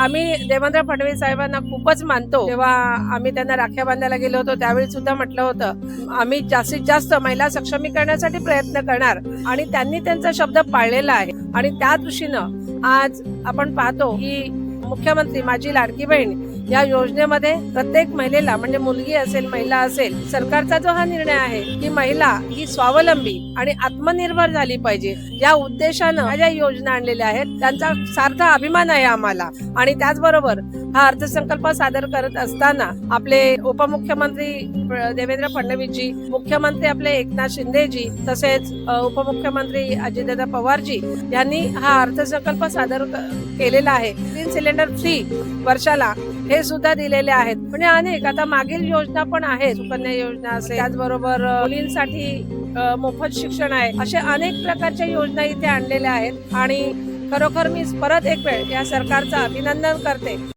आम्ही देवेंद्र फडणवीस साहेबांना खूपच मानतो. तेव्हा आम्ही त्यांना राख्या बांधायला गेलो होतो त्यावेळी सुद्धा म्हटलं होतं आम्ही जास्तीत जास्त महिला सक्षमीकरणासाठी प्रयत्न करणार. आणि त्यांनी त्यांचा शब्द पाळलेला आहे. आणि त्या दृष्टीनं आज आपण पाहतो की मुख्यमंत्री माझी लाडकी बहीण या योजनेमध्ये प्रत्येक महिलेला म्हणजे मुलगी असेल महिला असेल सरकारचा जो हा निर्णय आहे की महिला ही स्वावलंबी आणि आत्मनिर्भर झाली पाहिजे. या उद्देशानं ज्या योजना आणलेल्या आहेत. त्यांचा सार्थ अभिमान आहे आम्हाला. आणि त्याचबरोबर हा अर्थसंकल्प सादर करत असताना आपले उपमुख्यमंत्री देवेंद्र फडणवीसजी मुख्यमंत्री आपले एकनाथ शिंदेजी तसेच उपमुख्यमंत्री अजितदादा पवारजी यांनी हा अर्थसंकल्प सादर केलेला आहे. तीन सिलेंडर फ्री वर्षाला हे सुद्धा दिलेले आहेत. म्हणजे अनेक आता मागील योजना पण आहेत. सुकन्या योजना असेल. त्याचबरोबर मुलींसाठी मोफत शिक्षण आहे. असे अनेक प्रकारच्या योजना इथे आणलेल्या आहेत. आणि खरोखर मी परत एक वेळ या सरकारचं अभिनंदन करते.